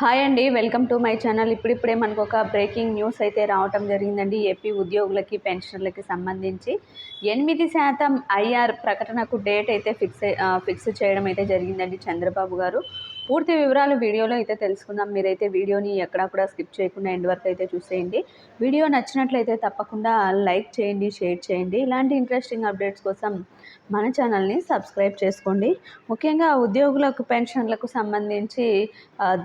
Hi అండి welcome to my channel. ఇప్పుడిప్పుడే మనకు ఒక బ్రేకింగ్ న్యూస్ అయితే రావటం జరిగిందండి. ఏపీ ఉద్యోగులకి పెన్షనర్లకి సంబంధించి ఎనిమిది శాతం ఐఆర్ ప్రకటనకు డేట్ అయితే ఫిక్స్ ఫిక్స్ చేయడం అయితే జరిగిందండి చంద్రబాబు గారు. పూర్తి వివరాలు వీడియోలో అయితే తెలుసుకుందాం. మీరైతే వీడియోని ఎక్కడా కూడా స్కిప్ చేయకుండా ఎండ్ వరకు అయితే చూసేయండి. వీడియో నచ్చినట్లయితే తప్పకుండా లైక్ చేయండి షేర్ చేయండి. ఇలాంటి ఇంట్రెస్టింగ్ అప్డేట్స్ కోసం మన ఛానల్ని సబ్స్క్రైబ్ చేసుకోండి. ముఖ్యంగా ఉద్యోగులకు పెన్షన్లకు సంబంధించి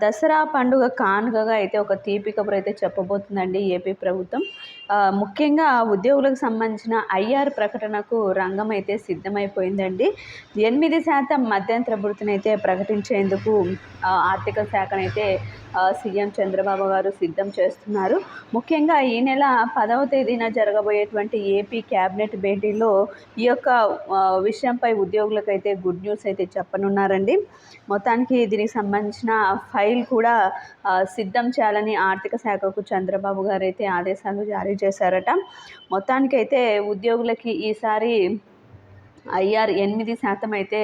దసరా పండుగ కానుకగా అయితే ఒక తీపి కబురు అయితే చెప్పబోతుందండి ఏపీ ప్రభుత్వం. ఆ, ముఖ్యంగా ఉద్యోగులకు సంబంధించిన ఐఆర్ ప్రకటనకు రంగం అయితే సిద్ధమైపోయిందండి. ఎనిమిది శాతం మధ్యంతర భృతిని అయితే ప్రకటించేందుకు ఆర్థిక శాఖనైతే అయితే సీఎం చంద్రబాబు గారు సిద్ధం చేస్తున్నారు. ముఖ్యంగా ఈ నెల పదవ తేదీన జరగబోయేటువంటి ఏపీ క్యాబినెట్ భేటీలో ఈ యొక్క విషయంపై ఉద్యోగులకైతే గుడ్ న్యూస్ అయితే చెప్పనున్నారండి. మొత్తానికి దీనికి సంబంధించిన ఫైల్ కూడా సిద్ధం చేయాలని ఆర్థిక శాఖకు చంద్రబాబు గారు అయితే ఆదేశాలు జారీ చేశారట. మొత్తానికైతే ఉద్యోగులకి ఈసారి ఐఆర్ ఎనిమిది శాతం అయితే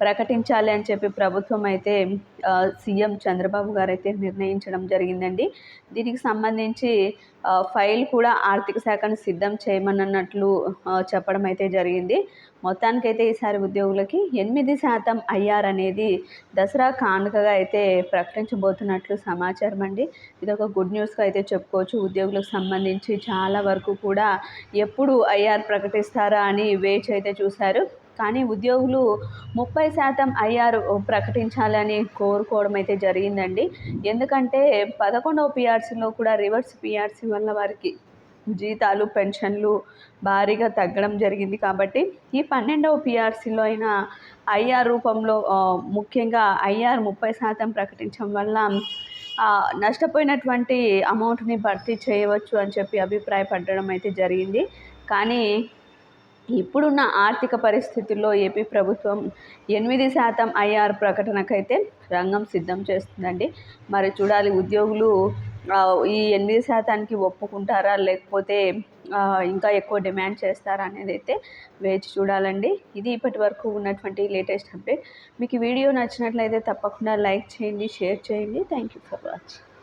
ప్రకటించాలి అని చెప్పి ప్రభుత్వం అయితే సీఎం చంద్రబాబు గారు అయితే నిర్ణయించడం జరిగిందండి. దీనికి సంబంధించి ఫైల్ కూడా ఆర్థిక శాఖను సిద్ధం చేయమన్నట్లు చెప్పడం అయితే జరిగింది. మొత్తానికైతే ఈసారి ఉద్యోగులకి ఎనిమిది శాతం ఐఆర్ అనేది దసరా కానుకగా అయితే ప్రకటించబోతున్నట్లు సమాచారం అండి. ఇది ఒక గుడ్ న్యూస్గా అయితే చెప్పుకోవచ్చు. ఉద్యోగులకు సంబంధించి చాలా వరకు కూడా ఎప్పుడు ఐఆర్ ప్రకటిస్తారా అని వేచి అయితే చూశారు. కానీ ఉద్యోగులు ముప్పై శాతం ఐఆర్ ప్రకటించాలని కోరుకోవడం అయితే జరిగిందండి. ఎందుకంటే పదకొండవ పిఆర్సీలో కూడా రివర్స్ పిఆర్సీ వల్ల వారికి జీతాలు పెన్షన్లు భారీగా తగ్గడం జరిగింది కాబట్టి ఈ పన్నెండవ పిఆర్సీలో అయినా ఐఆర్ రూపంలో ముఖ్యంగా ఐఆర్ ముప్పై శాతం ప్రకటించడం వల్ల నష్టపోయినటువంటి అమౌంట్ని భర్తీ చేయవచ్చు అని చెప్పి అభిప్రాయపడడం అయితే జరిగింది. కానీ ఇప్పుడున్న ఆర్థిక పరిస్థితుల్లో ఏపీ ప్రభుత్వం ఎనిమిది శాతం ఐఆర్ ప్రకటనకైతే రంగం సిద్ధం చేస్తుందండి. మరి చూడాలి ఉద్యోగులు ఈ ఎనిమిది శాతానికి ఒప్పుకుంటారా? లేకపోతే ఇంకా ఎక్కువ డిమాండ్ చేస్తారా అనేది అయితే వేచి చూడాలండి. ఇది ఇప్పటి వరకు ఉన్నటువంటి లేటెస్ట్ అప్డేట్. మీకు వీడియో నచ్చినట్లయితే తప్పకుండా లైక్ చేయండి షేర్ చేయండి. Thank you for watching.